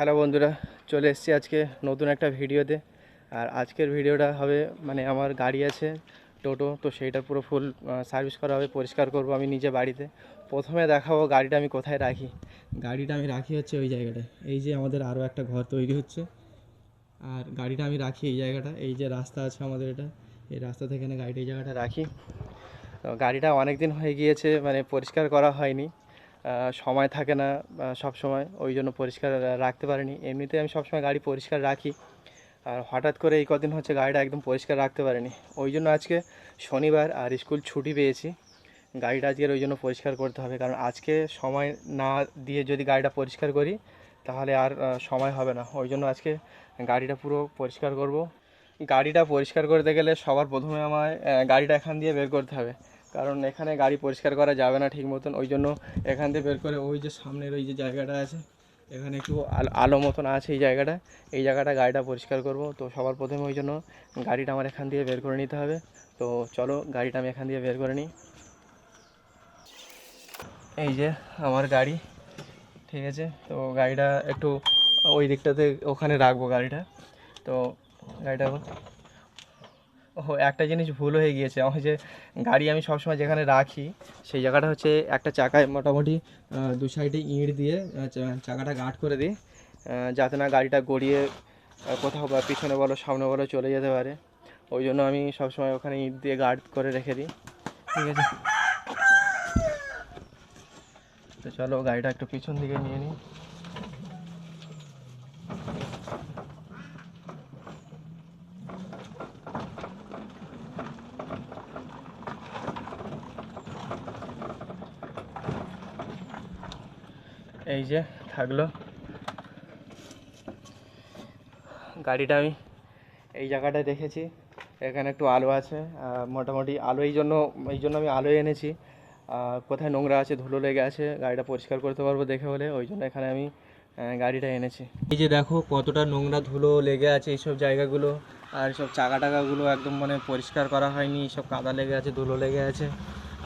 Hello বন্ধুরা, চলে এসেছি আজকে নতুন একটা ভিডিওতে। আর আজকের ভিডিওটা হবে মানে আমার গাড়ি আছে, টোটো, তো সেইটা পুরো ফুল সার্ভিস করা হবে, পরিষ্কার করব আমি নিজে বাড়িতে। প্রথমে দেখাবো গাড়িটা আমি কোথায় রাখি। গাড়িটা আমি রাখি হচ্ছে ওই জায়গাটায়। এই যে আমাদের আরও একটা ঘর তৈরি হচ্ছে। আর গাড়িটা আমি রাখি এই জায়গাটা, এই যে রাস্তা আছে আমাদের এটা, এই রাস্তা থেকে এনে গাড়িটা, এই জায়গাটা রাখি। তো গাড়িটা অনেক দিন হয়ে গিয়েছে মানে পরিষ্কার করা হয়নি। সময় থাকে না সব সময় ওই জন্য পরিষ্কার রাখতে পারিনি। এমনিতে আমি সবসময় গাড়ি পরিষ্কার রাখি। আর হঠাৎ করে এই কদিন হচ্ছে গাড়িটা একদম পরিষ্কার রাখতে পারিনি। ওই জন্য আজকে শনিবার আর স্কুল ছুটি পেয়েছি। গাড়িটা আজকের ওই জন্য পরিষ্কার করতে হবে। কারণ আজকে সময় না দিয়ে যদি গাড়িটা পরিষ্কার করি, তাহলে আর সময় হবে না। ওই জন্য আজকে গাড়িটা পুরো পরিষ্কার করব। গাড়িটা পরিষ্কার করতে গেলে সবার প্রথমে আমায় গাড়িটা এখান দিয়ে বের করতে হবে। কারণ এখানে গাড়ি পরিষ্কার করা যাবে না ঠিক মতন। ওই জন্য এখান থেকে বের করে ওই যে সামনের ওই যে জায়গাটা আছে, এখানে একটু আলো মতন আছে এই জায়গাটা। এই জায়গাটা গাড়িটা পরিষ্কার করব। তো সবার প্রথমে ওই জন্য গাড়িটা আমার এখান দিয়ে বের করে নিতে হবে। তো চলো গাড়িটা আমি এখান দিয়ে বের করে নিই। এই যে আমার গাড়ি, ঠিক আছে? তো গাড়িটা একটু ওই দিকটাতে ওখানে রাখব গাড়িটা। তো গাড়িটা ও একটা জিনিস ভুল হয়ে গিয়েছে। আমার যে গাড়ি আমি সবসময় যেখানে রাখি, সেই জায়গাটা হচ্ছে একটা চাকায় মোটামুটি দু সাইডে ইঁট দিয়ে চাকাটা গাঁট করে দিই যাতে না গাড়িটা গড়িয়ে কোথাও বা পিছনে বলো, সামনে বলো চলে যেতে পারে। ওই জন্য আমি সবসময় ওখানে ইঁট দিয়ে গার্ড করে রেখে দিই। ঠিক আছে? তো চলো, গাড়িটা একটু পিছন দিকে নিয়ে নিই। এই যে থাকল। গাড়িটা আমি এই জায়গাটায় রেখেছি। এখানে একটু আলো আছে মোটামুটি আলো এই জন্য এই জন্য আমি আলো এনেছি। কোথায় নোংরা আছে, ধুলো লেগে আছে, গাড়িটা পরিষ্কার করতে পারব দেখে বলে, ওই জন্য এখানে আমি গাড়িটা এনেছি। এই যে দেখো কতটা নোংরা ধুলো লেগে আছে এইসব জায়গাগুলো, আর সব চাকা টাকাগুলো একদম মানে পরিষ্কার করা হয়নি সব কাদা লেগে আছে, ধুলো লেগে আছে।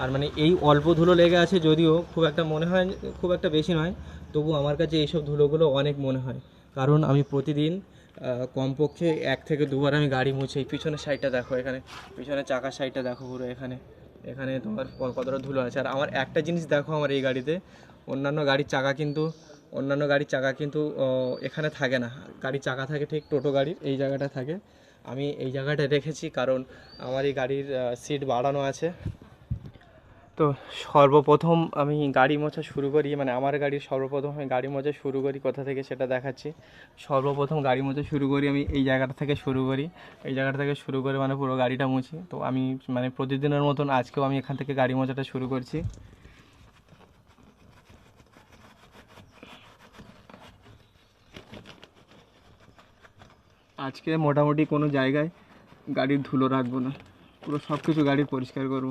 আর মানে এই অল্প ধুলো লেগে আছে যদিও খুব একটা মনে হয়, খুব একটা বেশি নয়, তবু আমার কাছে এইসব ধুলোগুলো অনেক মনে হয়। কারণ আমি প্রতিদিন কমপক্ষে এক থেকে দুবার আমি গাড়ি মুছি। পিছনের সাইডটা দেখো এখানে, পিছনের চাকার সাইডটা দেখো পুরো এখানে। এখানে তোমার কতটা ধুলো আছে। আর আমার একটা জিনিস দেখো আমার এই গাড়িতে, অন্যান্য গাড়ির চাকা কিন্তু, অন্যান্য গাড়ির চাকা কিন্তু এখানে থাকে না। গাড়ির চাকা থাকে ঠিক টোটো গাড়ির, এই জায়গাটা থাকে। আমি এই জায়গাটা রেখেছি কারণ আমার এই গাড়ির সিট বাড়ানো আছে। তো সর্বপ্রথম আমি গাড়ি মোছা শুরু করি মানে আমার গাড়ির সর্বপ্রথম আমি গাড়ি মোছা শুরু করি কোথা থেকে সেটা দেখাচ্ছি। সর্বপ্রথম গাড়ি মোছা শুরু করি আমি এই জায়গাটা থেকে শুরু করি। এই জায়গাটা থেকে শুরু করে মানে পুরো গাড়িটা মুছি। তো আমি মানে প্রতিদিনের মতন আজকেও আমি এখান থেকে গাড়ি মোছাটা শুরু করছি। আজকে মোটামুটি কোনো জায়গায় গাড়ির ধুলো রাখব না। পুরো সব কিছু গাড়ি পরিষ্কার করব।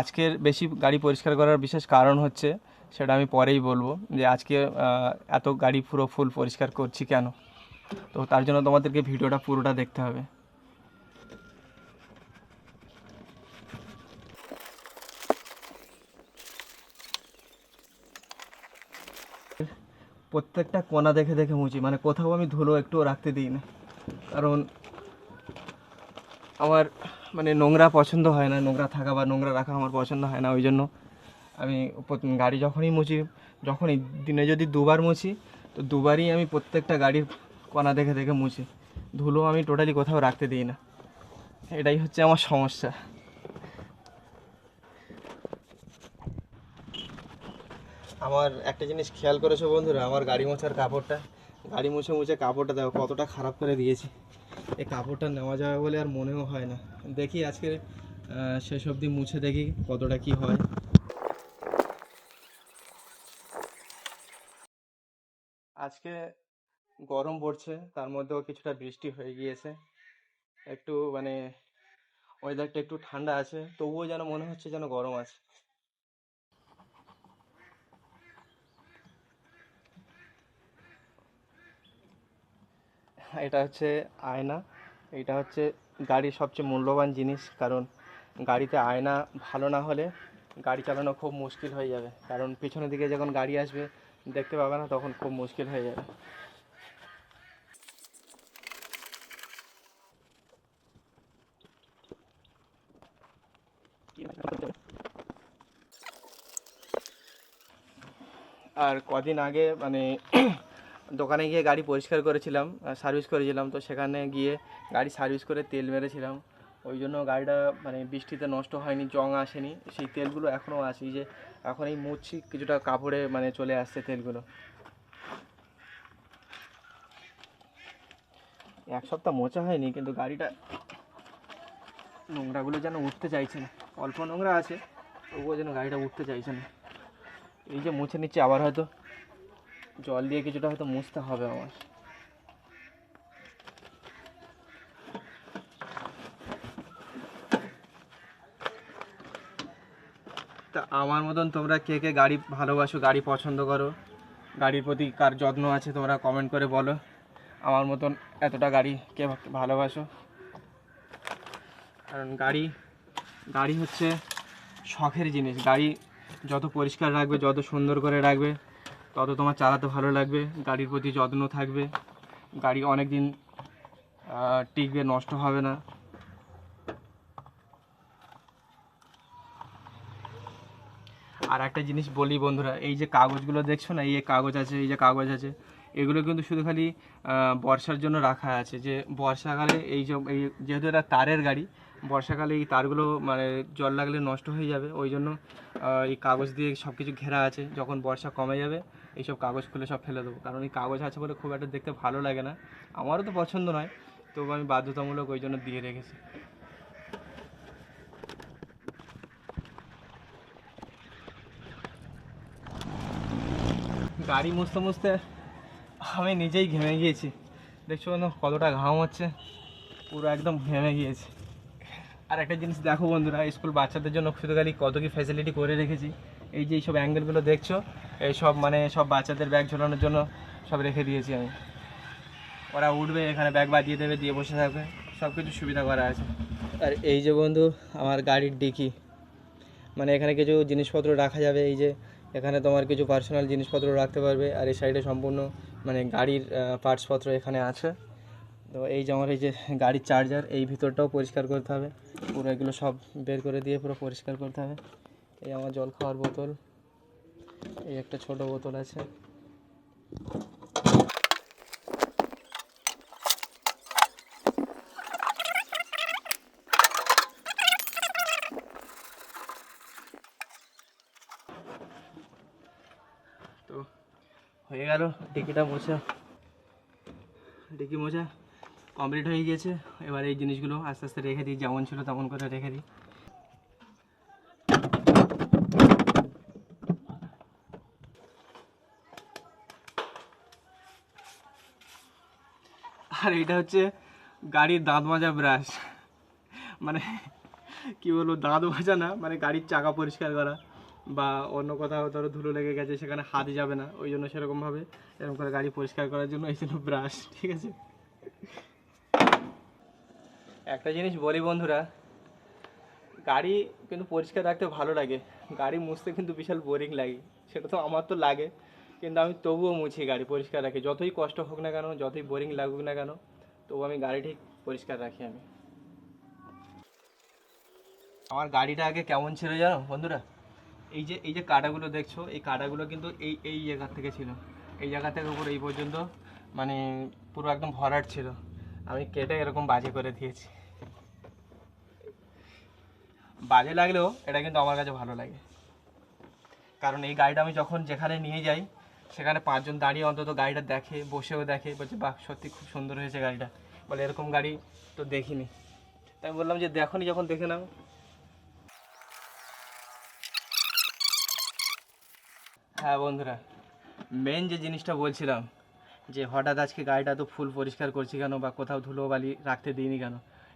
আজকের বেশি গাড়ি পরিষ্কার করার বিশেষ কারণ হচ্ছে, সেটা আমি পরেই বলব, যে আজকে এত গাড়ি পুরো ফুল পরিষ্কার করছি কেন? তো তার জন্য তোমাদেরকে ভিডিওটা পুরোটা দেখতে হবে। প্রত্যেকটা কোণা দেখে দেখে মুছি মানে কোথাও আমি ধুলো একটুও রাখতে দিই না কারণ আমার মানে নোংরা পছন্দ হয় না, নোংরা থাকা বা নোংরা রাখা আমার পছন্দ হয় না, ওই জন্য আমি গাড়ি যখনই মুছি, যখনই দিনে যদি দুবার মুছি, তো দুবারই আমি প্রত্যেকটা গাড়ির কণা দেখে দেখে মুছি। ধুলো আমি টোটালি কোথাও রাখতে দিই না। এটাই হচ্ছে আমার সমস্যা। আমার একটা জিনিস খেয়াল করেছ বন্ধুরা, আমার গাড়ি মোছার কাপড়টা। গাড়ি মুছে মুছে কাপড়টা দেখো কতটা খারাপ করে দিয়েছি। এই কাপড়টা নেওয়া যাবে বলে আর মনেও হয় না। দেখি আজকে শেষ অবধি মুছে দেখি কতটা কি হয়। আজকে গরম পড়ছে, তার মধ্যেও কিছুটা বৃষ্টি হয়ে গিয়েছে। একটু মানে ওয়েদারটা একটু ঠান্ডা আছে, তবুও যেন মনে হচ্ছে যেন গরম আছে। এটা হচ্ছে আয়না। এটা হচ্ছে গাড়ির সবচেয়ে মূল্যবান জিনিস, কারণ গাড়িতে আয়না ভালো না হলে গাড়ি চালানো খুব মুশকিল হয়ে যাবে। কারণ পিছনের দিকে যখন গাড়ি আসবে, দেখতে পাবে না, তখন খুব মুশকিল হয়ে যাবে। আর কদিন আগে মানে দোকানে গিয়ে গাড়ি পরিষ্কার করেছিলাম সার্ভিস করেছিলাম। তো সেখানে গিয়ে গাড়ি সার্ভিস করে তেল মেরেছিলাম। ওই জন্য গাড়িটা মানে বৃষ্টিতে নষ্ট হয়নি, জং আসেনি। সেই তেলগুলো এখনও আছে। যে এখন এই মুছছি কিছুটা কাপড়ে মানে চলে আসছে তেলগুলো। এক সপ্তাহ মোচা হয়নি, কিন্তু গাড়িটা নোংরাগুলো যেন উঠতে চাইছে না। অল্প নোংরা আছে, তবুও যেন গাড়িটা উঠতে চাইছে না। এই যে মুছে নিচ্ছে আবার হয়তো। জল দিয়ে কিছুটা হয়তো মুছতে হবে আমার। তা আমার মতন তোমরা কে কে গাড়ি ভালোবাসো, গাড়ি পছন্দ করো, গাড়ির প্রতি কার যত্ন আছে তোমরা কমেন্ট করে বলো। আমার মতন এতটা গাড়ি কে ভালোবাসো। কারণ গাড়ি গাড়ি হচ্ছে শখের জিনিস। গাড়ি যত পরিষ্কার রাখবে, যত সুন্দর করে রাখবে তত তোমার চালাতে ভালো লাগবে, গাড়ির প্রতি যত্ন থাকবে, গাড়ি অনেক দিন টিকবে, নষ্ট হবে না। আর একটা জিনিস বলি বন্ধুরা, এই যে কাগজগুলো দেখছ না, এই যে কাগজ আছে, এই যে কাগজ আছে, এগুলো কিন্তু শুধু খালি বর্ষার জন্য রাখা আছে। যে বর্ষাকালে এই যেহেতু এটা তারের গাড়ি বর্ষাকালে এই তারগুলো মানে জল লাগলে নষ্ট হয়ে যাবে, ওই জন্য এই কাগজ দিয়ে সব কিছু ঘেরা আছে। যখন বর্ষা কমে যাবে, এইসব কাগজ খুলে সব ফেলে দেবো। কারণ এই কাগজ আছে বলে খুব একটা দেখতে ভালো লাগে না। আমারও তো পছন্দ নয়, তবু আমি বাধ্যতামূলক ওই জন্য দিয়ে রেখেছি। গাড়ি মুছতে মুছতে আমি নিজেই ঘেমে গিয়েছি। দেখছ না কতটা ঘাম হচ্ছে? পুরো একদম ঘেমে গিয়েছি। আর একটা জিনিস দেখো বন্ধুরা, স্কুল বাচ্চাদের জন্য খালি কত কি ফ্যাসিলিটি করে রেখেছি। এই যে এইসব অ্যাঙ্গেলগুলো দেখছ, এই সব মানে সব বাচ্চাদের ব্যাগ ঝোলানোর জন্য সব রেখে দিয়েছি আমি। ওরা উঠবে, এখানে ব্যাগ বাঁধিয়ে দেবে, দিয়ে বসে থাকবে। সব কিছু সুবিধা করা আছে। আর এই যে বন্ধু, আমার গাড়ির ডিকি। মানে এখানে কিছু জিনিসপত্র রাখা যাবে, এই যে এখানে তোমার কিছু পার্সোনাল জিনিসপত্র রাখতে পারবে। আর এই সাইডে সম্পূর্ণ মানে গাড়ির পার্টসপত্র এখানে আছে। তো এই যে আমার এই যে গাড়ির চার্জার এই ভিতরটাও পরিষ্কার করতে হবে। পুরো এগুলো সব বের করে দিয়ে পুরো পরিষ্কার করতে হবে। এই আমার জল খাওয়ার বোতল, এই একটা ছোট বোতল আছে। তো হয়ে গেল, ডিকিটা মোছা। ডিকি মোছা? কমপ্লিট হয়ে গিয়েছে। এবার এই জিনিসগুলো আস্তে আস্তে রেখে দিই, যেমন ছিল তেমন করে রেখে দিই। আর এইটা হচ্ছে গাড়ির দাঁত মাজা ব্রাশ মানে কি বলব, দাঁত মাজা না মানে গাড়ির চাকা পরিষ্কার করা বা অন্য কোথাও ধরো ধুলো লেগে গেছে, সেখানে হাত যাবে না, ওই জন্য সেরকমভাবে এরকম করে গাড়ি পরিষ্কার করার জন্য এই জন্য ব্রাশ ঠিক আছে? একটা জিনিস বলি বন্ধুরা, গাড়ি কিন্তু পরিষ্কার রাখতে ভালো লাগে। গাড়ি মুছতে কিন্তু বিশাল বোরিং লাগে, সেটা তো আমার তো লাগে। কিন্তু আমি তবুও মুছি গাড়ি পরিষ্কার রাখি। যতই কষ্ট হোক না কেন, যতই বোরিং লাগুক না কেন, তবু আমি গাড়ি ঠিক পরিষ্কার রাখি আমি। আমার গাড়িটা আগে কেমন ছিল জানো বন্ধুরা? এই যে এই যে কাটাগুলো দেখছ, এই কাটাগুলো কিন্তু এই এই জায়গা থেকে ছিল। এই জায়গা থেকে উপর এই পর্যন্ত মানে পুরো একদম ভরাট ছিল। আমি কেটে এরকম বাজে করে দিয়েছি। বাজে লাগলেও এটা কিন্তু আমার কাছে ভালো লাগে। কারণ এই গাড়িটা আমি যখন যেখানে নিয়ে যাই, সেখানে পাঁচজন দাঁড়িয়ে অন্তত গাড়িটা দেখে, বসেও দেখে, বলছে, বাহ, সত্যি খুব সুন্দর হয়েছে গাড়িটা। বলে, এরকম গাড়ি তো দেখিনি। তাই বললাম যে, দেখনি যখন, দেখে নাও। হ্যাঁ বন্ধুরা মেন যে জিনিসটা বলছিলাম, যে হঠাৎ আজকে গাড়িটা তো ফুল পরিষ্কার করছি কেন বা কোথাও ধুলো বালি রাখতে দিইনি কেন,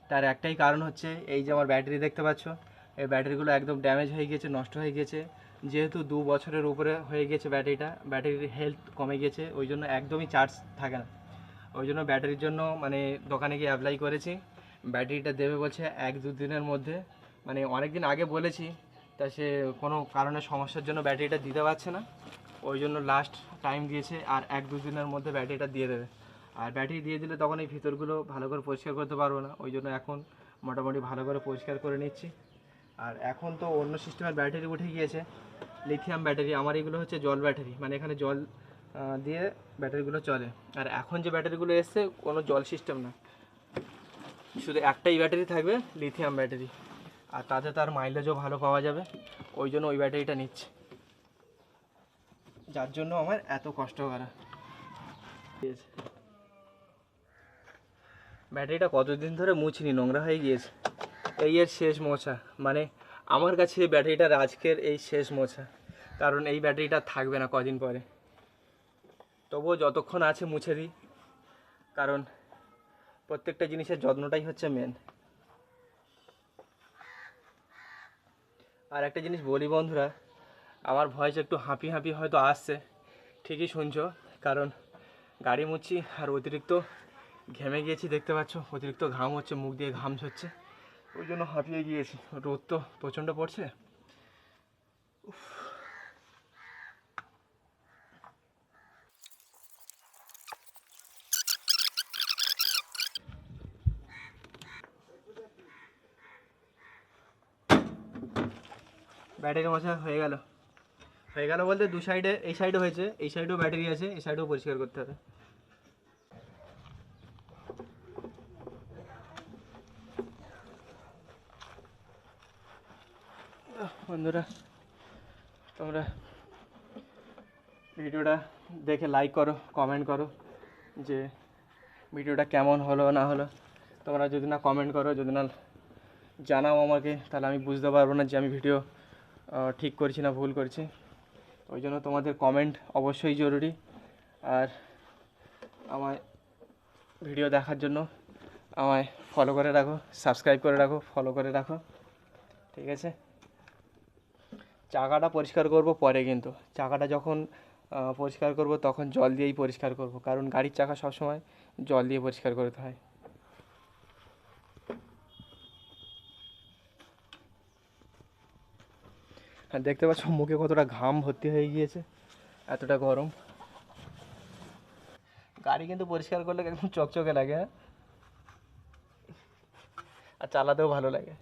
তার একটাই কারণ হচ্ছে, এই যে আমার ব্যাটারি দেখতে পাচ্ছ এই ব্যাটারিগুলো একদম ড্যামেজ হয়ে গেছে নষ্ট হয়ে গেছে যেহেতু দু বছরের উপরে হয়ে গেছে ব্যাটারিটা, ব্যাটারির হেলথ কমে গেছে ওই জন্য একদমই চার্জ থাকে না। ওই জন্য ব্যাটারির জন্য মানে দোকানে গিয়ে অ্যাপ্লাই করেছি। ব্যাটারিটা দেবে বলছে এক দু দিনের মধ্যে। মানে অনেক দিন আগে বলেছি, তা সে কোনো কারণে সমস্যার জন্য ব্যাটারিটা দিতে পারছে না। ওই জন্য লাস্ট টাইম দিয়েছে, আর এক দু দিনের মধ্যে ব্যাটারিটা দিয়ে দেবে। আর ব্যাটারি দিয়ে দিলে তখন এই ভিতরগুলো ভালো করে পরিষ্কার করতে পারব না। ওই জন্য এখন মোটামুটি ভালো করে পরিষ্কার করে নিচ্ছি। আর এখন তো অন্য সিস্টেমের ব্যাটারি উঠে গিয়েছে। লিথিয়াম ব্যাটারি আমার এগুলো হচ্ছে জল ব্যাটারি মানে এখানে জল দিয়ে ব্যাটারিগুলো চলে। আর এখন যে ব্যাটারিগুলো এসছে, কোনো জল সিস্টেম না। শুধু একটাই ব্যাটারি থাকবে লিথিয়াম ব্যাটারি আর তাতে তার মাইলেজও ভালো পাওয়া যাবে, ওই জন্য ওই ব্যাটারিটা নিচ্ছে। যার জন্য আমার এত কষ্ট করা। ব্যাটারিটা কতদিন ধরে মুছিনি, নোংরা হয়ে গিয়েছে। এই এর শেষ মোছা। মানে আমার কাছে এই ব্যাটারিটার আজকের এই শেষ মোছা। কারণ এই ব্যাটারিটা থাকবে না কদিন পরে। তবুও যতক্ষণ আছে মুছে দিই। কারণ, প্রত্যেকটা জিনিসের যত্নটাই হচ্ছে মেন আর একটা জিনিস বলি বন্ধুরা, আমার ভয়েস একটু হাঁপি হাঁপি হয়তো আসছে। ঠিকই শুনছো। কারণ, গাড়ি মুছি আর অতিরিক্ত ঘেমে গিয়েছি দেখতে পাচ্ছ। অতিরিক্ত ঘাম হচ্ছে, মুখ দিয়ে ঘাম ঝরছে। ওই জন্য হাঁপিয়ে গিয়েছি। রোদ তো প্রচণ্ড পড়ছে। উফ। ব্যাটারি মশা হয়ে গেল। হয়ে গেল বলতে দু সাইডে এই সাইডে হয়েছে, এই সাইডেও ব্যাটারি আছে, এই সাইডেও পরিষ্কার করতে হবে। বন্ধুরা, তোমরা ভিডিওটা দেখে লাইক করো কমেন্ট করো যে ভিডিওটা কেমন হলো না হলো। তোমরা যদি না কমেন্ট করো, যদি না জানাও আমাকে, তাহলে আমি বুঝতে পারব না যে আমি ভিডিও ঠিক করছি না ভুল করছি। ওই জন্য তোমাদের কমেন্ট অবশ্যই জরুরি। আর আমায় ভিডিও দেখার জন্য আমায় ফলো করে রাখো সাবস্ক্রাইব করে রাখো ফলো করে রাখো। ঠিক আছে? চাকাটা পরিষ্কার করব পরে কিন্তু। চাকাটা যখন পরিষ্কার করব তখন জল দিয়েই পরিষ্কার করব। কারণ গাড়ির চাকা সবসময় জল দিয়ে পরিষ্কার করতে হয়। আর দেখতে পাচ্ছ মুখে কতটা ঘাম ভর্তি হয়ে গিয়েছে, এতটা গরম। গাড়ি কিন্তু পরিষ্কার করলে একদম চকচকে লাগে হ্যাঁ? আর চালাতেও ভালো লাগে।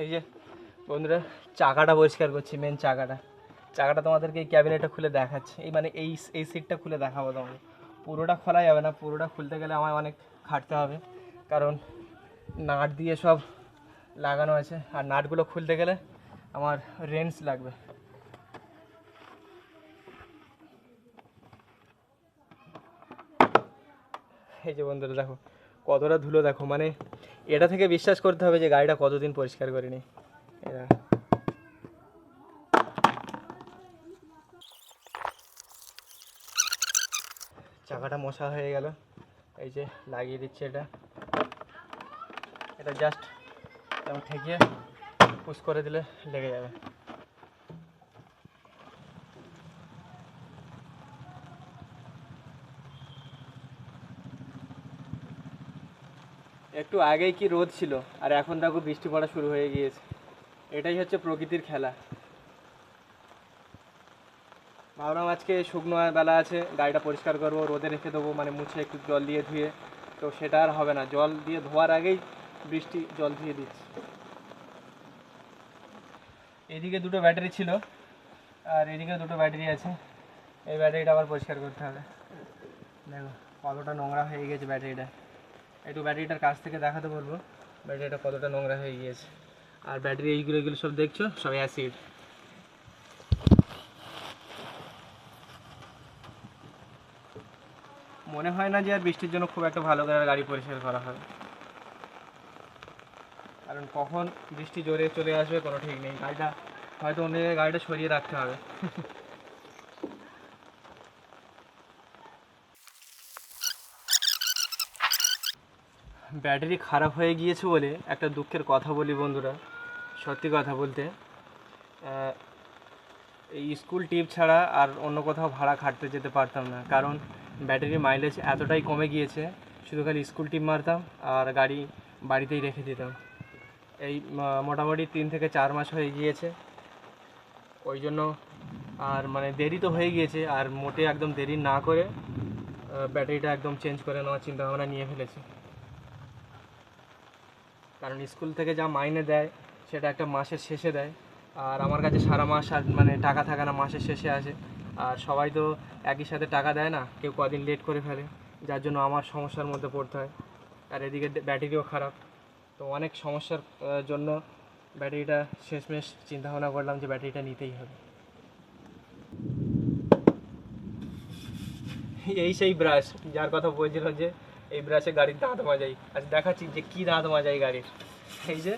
এই যে বন্ধুরা, চাকাটা পরিষ্কার করছি মেন চাকাটা। চাকাটা তোমাদেরকে এই ক্যাবিনেটটা খুলে দেখাচ্ছি। এই মানে এই এই সিটটা খুলে দেখাবো তোমাকে পুরোটা খোলা যাবে না, পুরোটা খুলতে গেলে আমায় অনেক খাটতে হবে। কারণ নাট দিয়ে সব লাগানো আছে, আর নাটগুলো খুলতে গেলে আমার রেঞ্জ লাগবে। এই যে বন্ধুরা, দেখো কতটা ধুলো দেখো মানে এটা থেকে বিশ্বাস করতে হবে যে গাড়িটা কতদিন পরিষ্কার করিনি। এরা। চাকাটা মশা হয়ে গেল, এই যে লাগিয়ে দিচ্ছে এটা। এটা জাস্ট ঠেকিয়ে পুশ করে দিলে লেগে যাবে। একটু আগেই কি রোদ ছিল, আর এখন দেখো বৃষ্টি পড়া শুরু হয়ে গিয়েছে। এটাই হচ্ছে প্রকৃতির খেলা। ভাবলাম আজকে শুকনো বেলা আছে, গাড়িটা পরিষ্কার করব, রোদে রেখে দেবো মানে মুছে একটু জল দিয়ে ধুয়ে। তো সেটা আর হবে না, জল দিয়ে ধোয়ার আগেই বৃষ্টি জল ধুয়ে দিচ্ছে। এদিকে দুটো ব্যাটারি ছিল, আর এদিকে দুটো ব্যাটারি আছে। এই ব্যাটারিটা আবার পরিষ্কার করতে হবে। দেখো, কতটা নোংরা হয়ে গেছে ব্যাটারিটা। একটু ব্যাটারিটার কাছ থেকে দেখাতে বলব। ব্যাটারিটা কতটা নোংরা হয়ে গিয়েছে। আর ব্যাটারি এইগুলো এগুলো সব দেখছ? সব অ্যাসিড মনে হয় না যে আর বৃষ্টির জন্য খুব একটা ভালো করে গাড়ি পরিষ্কার করা হবে কারণ কখন বৃষ্টি জোরে চলে আসবে কোনো ঠিক নেই। গাড়িটা হয়তো অন্য জায়গায় গাড়িটা সরিয়ে রাখতে হবে। ব্যাটারি খারাপ হয়ে গিয়েছে বলে একটা দুঃখের কথা বলি বন্ধুরা। সত্যি কথা বলতে এই স্কুল টিপ ছাড়া আর অন্য কোথাও ভাড়া খাটতে যেতে পারতাম না। কারণ ব্যাটারির মাইলেজ এতটাই কমে গিয়েছে, শুধু খালি স্কুল টিপ মারতাম আর গাড়ি বাড়িতেই রেখে দিতাম। এই মোটামুটি তিন থেকে চার মাস হয়ে গিয়েছে। ওই জন্য আর মানে দেরি তো হয়ে গিয়েছে, আর মোটে একদম দেরি না করে ব্যাটারিটা একদম চেঞ্জ করে নেওয়ার চিন্তা ভাবনা নিয়ে ফেলেছি। কারণ স্কুল থেকে যা মাইনে দেয়, সেটা একটা মাসের শেষে দেয়। আর আমার কাছে সারা মাস আর মানে টাকা থাকে না, মাসের শেষে আসে। আর সবাই তো একই সাথে টাকা দেয় না, কেউ কদিন লেট করে ফেলে, যার জন্য আমার সমস্যার মধ্যে পড়তে হয়। আর এদিকে ব্যাটারিও খারাপ। তো অনেক সমস্যার জন্য ব্যাটারিটা শেষমেশ চিন্তা ভাবনা করলাম যে ব্যাটারিটা নিতেই হবে। এই সেই ব্রাশ যার কথা বলছিলাম যে এই ব্রাশে গাড়ির দাঁত মাজাই। আজ দেখাচ্ছি যে কি দাঁত মাজাই গাড়ির। এই যে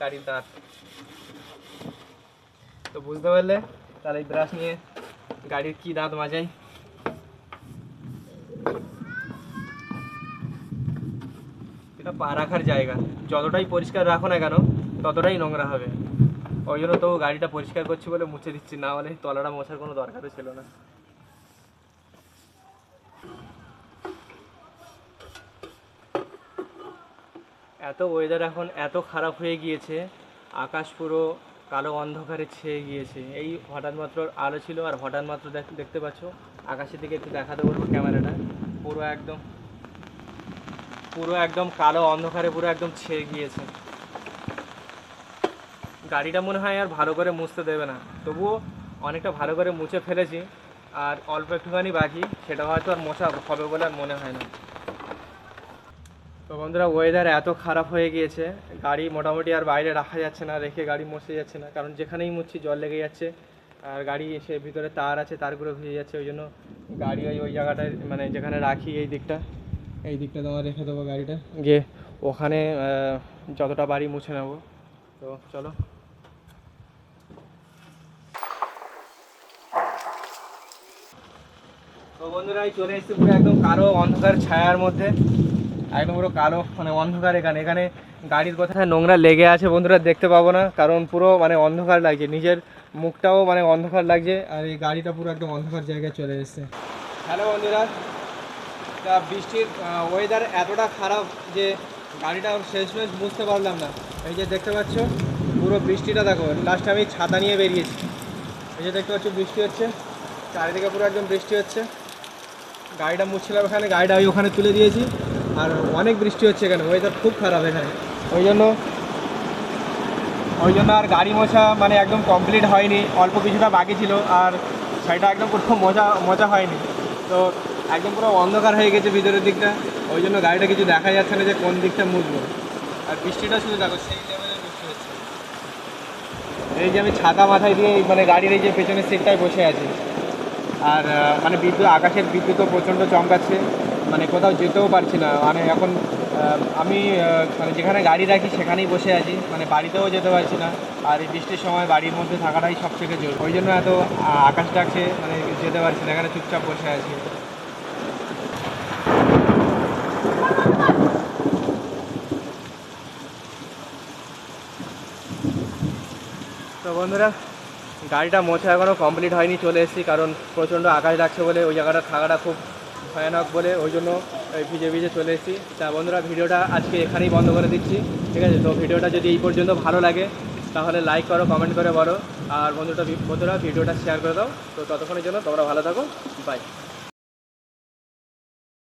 গাড়ির দাঁত। তো বুঝতে পারলে, তাহলে এই ব্রাশ নিয়ে গাড়ির কি দাঁত মাজাই? এটা পা রাখার জায়গা। যতটাই পরিষ্কার রাখো না কেন, ততটাই নোংরা হবে। ওই জন্য তো গাড়িটা পরিষ্কার করছি বলে মুছে দিচ্ছি, না হলে তলাটা মোছার কোনো দরকারও ছিল না। এত ওয়েদার এখন এত খারাপ হয়ে গিয়েছে, আকাশ পুরো কালো অন্ধকারে ছেয়ে গিয়েছে। এই হঠাৎ মাত্র আলো ছিল আর হঠাৎ মাত্র দেখ- দেখতে পাচ্ছ, আকাশের দিকে একটু দেখাতে বলব ক্যামেরাটা। পুরো একদম পুরো একদম কালো অন্ধকারে পুরো একদম ছেয়ে গিয়েছে। গাড়িটা মনে হয় আর ভালো করে মুছতে দেবে না। তবুও অনেকটা ভালো করে মুছে ফেলেছি, আর অল্প একটুখানি বাকি, সেটা হয়তো আর মোছা হবে বলে আর মনে হয় না। তো বন্ধুরা ওয়েদার এত খারাপ হয়ে গিয়েছে গাড়ি মোটামুটি আর বাইরে রাখা যাচ্ছে না রেখে গাড়ি মুছতে যাচ্ছে না কারণ যেখানেই মুছছি জল লেগে যাচ্ছে আর গাড়ি এসে ভিতরে তার আছে তারগুলো ভিজে যাচ্ছে ওই জন্য গাড়ি ওই ওই জায়গাটায় মানে যেখানে রাখি এই দিকটা। এই দিকটা তোমার রেখে দেবো গাড়িটা। গিয়ে ওখানে যতটা বাড়ি মুছে নেব। তো চলো। তো বন্ধুরা চলে এসেছি পুরো একদম কারও অন্ধকার ছায়ার মধ্যে। একদম পুরো কালো মানে অন্ধকার এখানে। এখানে গাড়ির কোথায় নোংরা লেগে আছে বন্ধুরা, দেখতে পাবো না, কারণ পুরো মানে অন্ধকার লাগছে। নিজের মুখটাও মানে অন্ধকার লাগছে, আর এই গাড়িটা পুরো একদম অন্ধকার জায়গায় চলে এসছে। হ্যালো বন্ধুরা, তা বৃষ্টির ওয়েদার এতটা খারাপ যে গাড়িটা শেষমেশ বুঝতে পারলাম না। এই যে দেখতে পাচ্ছ, পুরো বৃষ্টিটা দেখো লাস্টে আমি ছাতা নিয়ে বেরিয়েছি। এই যে দেখতে পাচ্ছ, বৃষ্টি হচ্ছে, চারিদিকে পুরো একদম বৃষ্টি হচ্ছে। গাড়িটা মুছছিলাম এখানে, গাড়িটা আমি ওখানে তুলে দিয়েছি। আর অনেক বৃষ্টি হচ্ছে এখানে ওয়েদার খুব খারাপ এখানে। ওই জন্য ওই জন্য আর গাড়ি মোছা মানে একদম কমপ্লিট হয়নি, অল্প কিছুটা বাকি ছিল আর সেটা একদম পুরো মজা মজা হয়নি। তো একদম পুরো অন্ধকার হয়ে গেছে ভিতরের দিকটা, ওই জন্য গাড়িটা কিছু দেখা যাচ্ছে না যে কোন দিকটা মুছবো। আর বৃষ্টিটা শুধু দেখো, সেই লেভেলের হচ্ছে। এই যে আমি ছাতা মাথায় দিয়ে মানে গাড়ির এই যে পেছনের সিটটায় বসে আছি। আর মানে বিদ্যুৎ, আকাশের বিদ্যুৎও প্রচণ্ড চমকাচ্ছে। মানে কোথাও যেতেও পারছি না। মানে এখন আমি মানে যেখানে গাড়ি রাখি সেখানেই বসে আছি। মানে বাড়িতেও যেতে পারছি না। আর এই বৃষ্টির সময় বাড়ির মধ্যে থাকাটাই সব থেকে জোর। ওই জন্য এত আকাশ ডাকছে মানে যেতে পারছি না। এখানে চুপচাপ বসে আছি। তো বন্ধুরা, গাড়িটা মোছা এখনও কমপ্লিট হয়নি। চলে এসেছি কারণ প্রচণ্ড আকাশ লাগছে বলে ওই জায়গাটা থাকাটা খুব ভয়ানক বলে ওই জন্য ভিজে ভিজে চলে এসেছি। তা বন্ধুরা, ভিডিওটা আজকে এখানেই বন্ধ করে দিচ্ছি, ঠিক আছে? তো ভিডিওটা যদি এই পর্যন্ত ভালো লাগে, তাহলে লাইক করো কমেন্ট করে বলো। আর বন্ধুটা বন্ধুরা, ভিডিওটা শেয়ার করে দাও। তো ততক্ষণের জন্য তোমরা ভালো থাকো। বাই